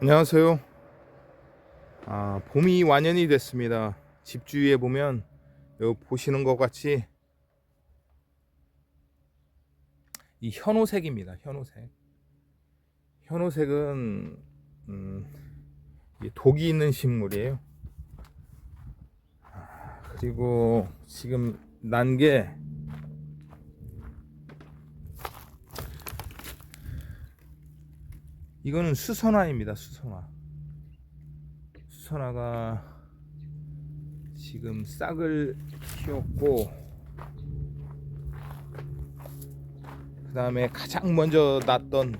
안녕하세요. 아, 봄이 완연히 됐습니다. 집 주위에 보면 여기 보시는 것 같이 이 현오색입니다. 현오색. 현오색은 음, 독이 있는 식물이에요. 아, 그리고 지금 난 게 이거는 수선화입니다. 수선화. 수선화가 지금 싹을 틔웠고 그 다음에 가장 먼저 났던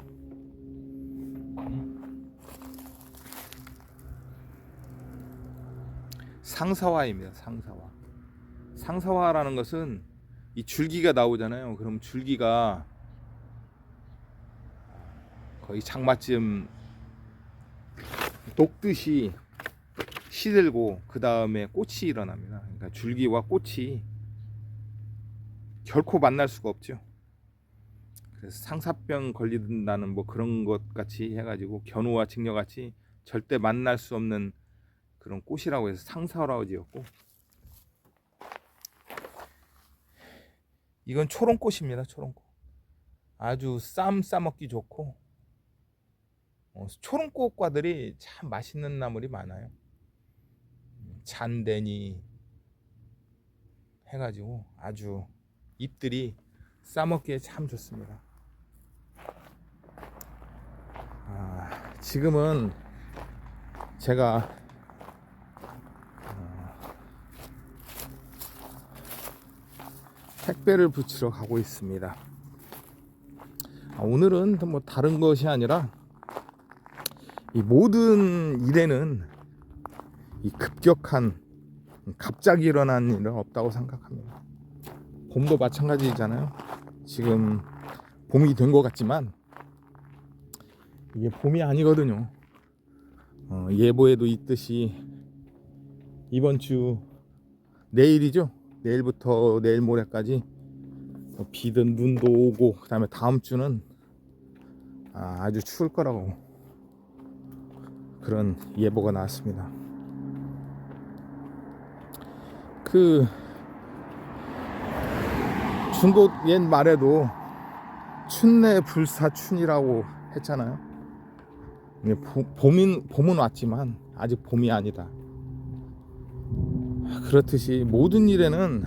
상사화입니다. 상사화. 상사화라는 것은 이 줄기가 나오잖아요. 그럼 줄기가 거의 장마쯤 녹듯이 시들고 그 다음에 꽃이 일어납니다. 그러니까 줄기와 꽃이 결코 만날 수가 없죠. 그래서 상사병 걸린다는 뭐 그런 것 같이 해가지고 견우와 직녀 같이 절대 만날 수 없는 그런 꽃이라고 해서 상사라고 지었고 이건 초롱꽃입니다. 초롱꽃 아주 쌈 싸먹기 좋고 어, 초롱꽃과들이 참 맛있는 나물이 많아요. 음, 잔대니 해가지고 아주 잎들이 싸먹기에 참 좋습니다. 아, 지금은 제가 어, 택배를 붙이러 가고 있습니다. 아, 오늘은 뭐 다른 것이 아니라 이 모든 일에는 이 급격한 갑자기 일어난 일은 없다고 생각합니다. 봄도 마찬가지잖아요. 지금 봄이 된 것 같지만 이게 봄이 아니거든요. 어, 예보에도 있듯이 이번 주 내일이죠. 내일부터 내일 모레까지 뭐 비든 눈도 오고 그다음에 다음 주는 아, 아주 추울 거라고 그런 예보가 나왔습니다. 그 중국 옛 말에도 춘내 불사춘이라고 했잖아요. 봄인 봄은 왔지만 아직 봄이 아니다. 그렇듯이 모든 일에는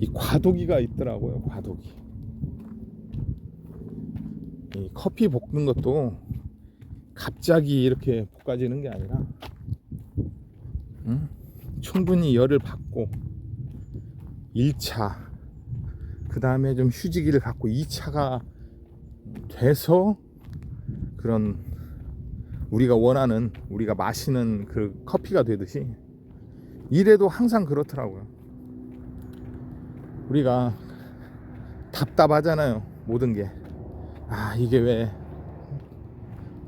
이 과도기가 있더라고요. 과도기. 이 커피 볶는 것도 갑자기 이렇게 볶아지는 게 아니라 응? 충분히 열을 받고 1차 그 다음에 좀 휴지기를 갖고 2차가 돼서 그런 우리가 원하는 우리가 마시는 그 커피가 되듯이 이래도 항상 그렇더라고요 우리가 답답하잖아요 모든 게 아 이게 왜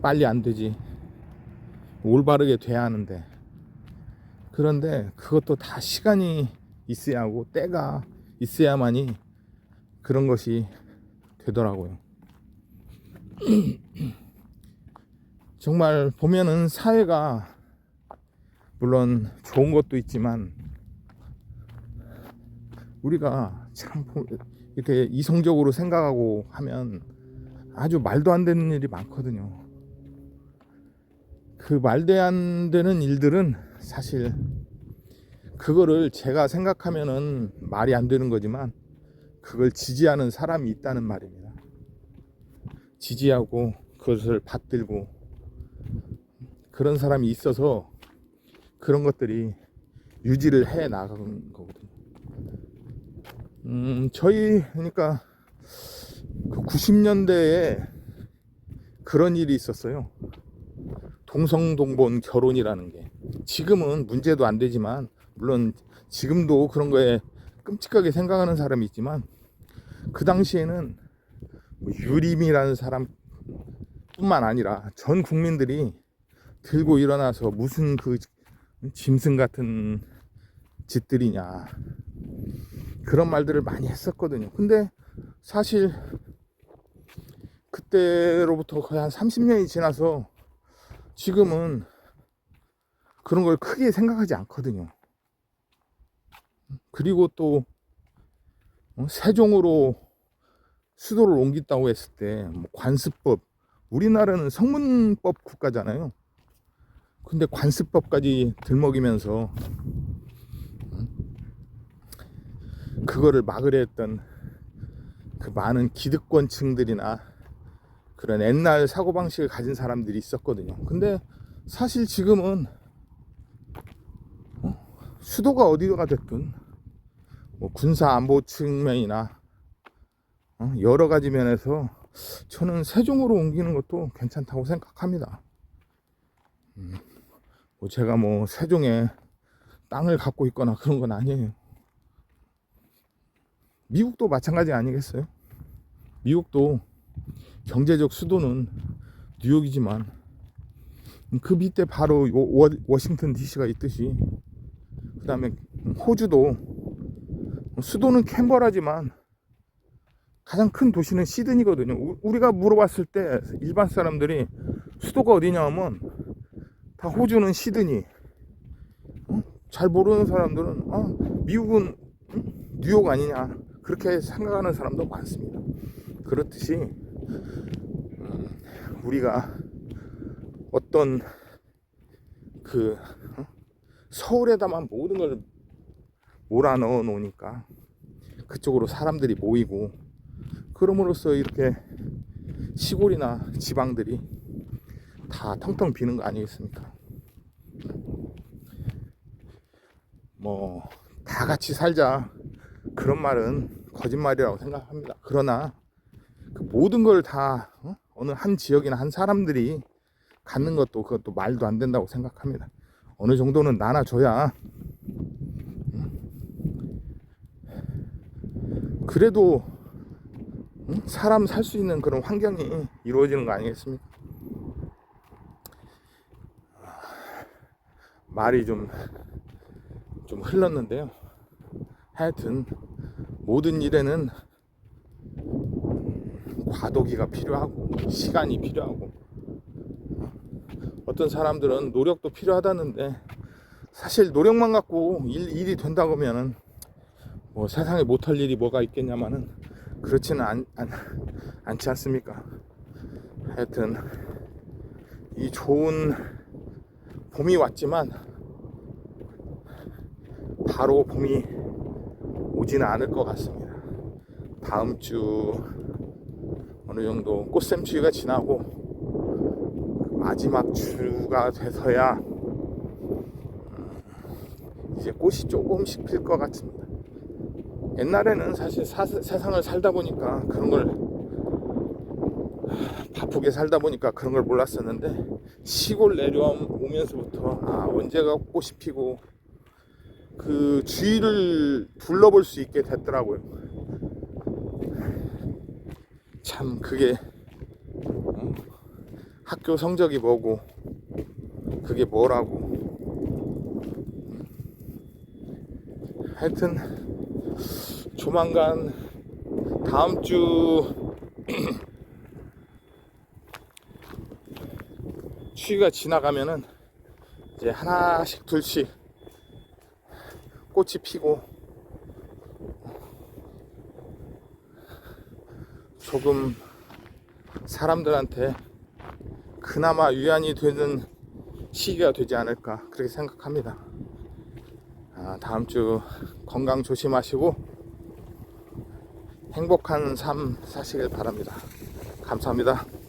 빨리 안 되지. 올바르게 돼야 하는데. 그런데 그것도 다 시간이 있어야 하고 때가 있어야만이 그런 것이 되더라고요. 정말 보면은 사회가 물론 좋은 것도 있지만 우리가 참 보- 이렇게 이성적으로 생각하고 하면 아주 말도 안 되는 일이 많거든요. 그 말도 안 되는 일들은 사실 그거를 제가 생각하면은 말이 안 되는 거지만 그걸 지지하는 사람이 있다는 말입니다. 지지하고 그것을 받들고 그런 사람이 있어서 그런 것들이 유지를 해 나가는 거거든요. 음, 저희 그러니까 그 90년대에 그런 일이 있었어요. 동성동본 결혼이라는 게. 지금은 문제도 안 되지만 물론 지금도 그런 거에 끔찍하게 생각하는 사람이 있지만 그 당시에는 뭐 유림이라는 사람 뿐만 아니라 전 국민들이 들고 일어나서 무슨 그 짐승 같은 짓들이냐. 그런 말들을 많이 했었거든요. 근데 사실 그때로부터 거의 한 30년이 지나서 지금은 그런 걸 크게 생각하지 않거든요. 그리고 또 어, 세종으로 수도를 옮긴다고 했을 때뭐 관습법 우리나라는 성문법 국가잖아요. 근데 관습법까지 들먹이면서 음, 그거를 막으려 했던 그 많은 기득권층들이나 그런 옛날 사고방식을 가진 사람들이 있었거든요. 근데 사실 지금은 어? 수도가 어디가 됐든 뭐 군사 안보 측면이나 어? 여러 가지 면에서 저는 세종으로 옮기는 것도 괜찮다고 생각합니다. 음, 뭐 제가 뭐 세종에 땅을 갖고 있거나 그런 건 아니에요. 미국도 마찬가지 아니겠어요? 미국도 경제적 수도는 뉴욕이지만 그 밑에 바로 워싱턴 DC가 있듯이 그 다음에 호주도 수도는 캔버라지만 가장 큰 도시는 시드니거든요. 우- 우리가 물어봤을 때 일반 사람들이 수도가 어디냐 하면 다 호주는 시드니. 어? 잘 모르는 사람들은 아, 미국은 응? 뉴욕 아니냐 그렇게 생각하는 사람도 많습니다. 그렇듯이 음, 우리가 어떤 그 어? 서울에다만 모든 걸 몰아 넣어 놓으니까 그쪽으로 사람들이 모이고 그럼으로써 이렇게 시골이나 지방들이 다 텅텅 비는 거 아니겠습니까? 뭐 다 같이 살자 그런 말은 거짓말이라고 생각합니다. 그러나 그 모든 걸다 어? 느 한 지역이나 한 사람들이 갖는 것도 그것도 말도 안 된다고 생각합니다. 어느 정도는 나눠줘야 음, 그래도 음, 사람 살 수 있는 그런 환경이 이루어지는 거 아니겠습니까? 말이 좀, 좀 흘렀는데요. 하여튼, 모든 일에는 과도기가 필요하고, 시간이 필요하고, 어떤 사람들은 노력도 필요하다는데, 사실 노력만 갖고 일, 일이 된다고 하면은, 뭐 세상에 못할 일이 뭐가 있겠냐마는, 그렇지는 않, 않, 않지 않습니까? 하여튼, 이 좋은 봄이 왔지만 바로 봄이 오지는 않을 것 같습니다. 다음 주 어느 정도 꽃샘추위가 지나고 마지막 주가 돼서야 음, 이제 꽃이 조금씩 필 것 같습니다. 옛날에는 사실 사- 세상을 살다 보니까 그런 걸 바쁘게 살다 보니까 그런 걸 몰랐었는데 시골 내려오면서부터 아 언제가 꽃이 피고 그 주위를 둘러볼 수 있게 됐더라고요. 참 그게 어? 학교 성적이 뭐고 그게 뭐라고 하여튼 조만간 다음 주 추위가 지나가면은 이제 하나씩 둘씩 꽃이 피고 조금 사람들한테 그나마 위안이 되는 시기가 되지 않을까 그렇게 생각합니다. 아, 다음 주 건강 조심하시고 행복한 삶 사시길 바랍니다. 감사합니다.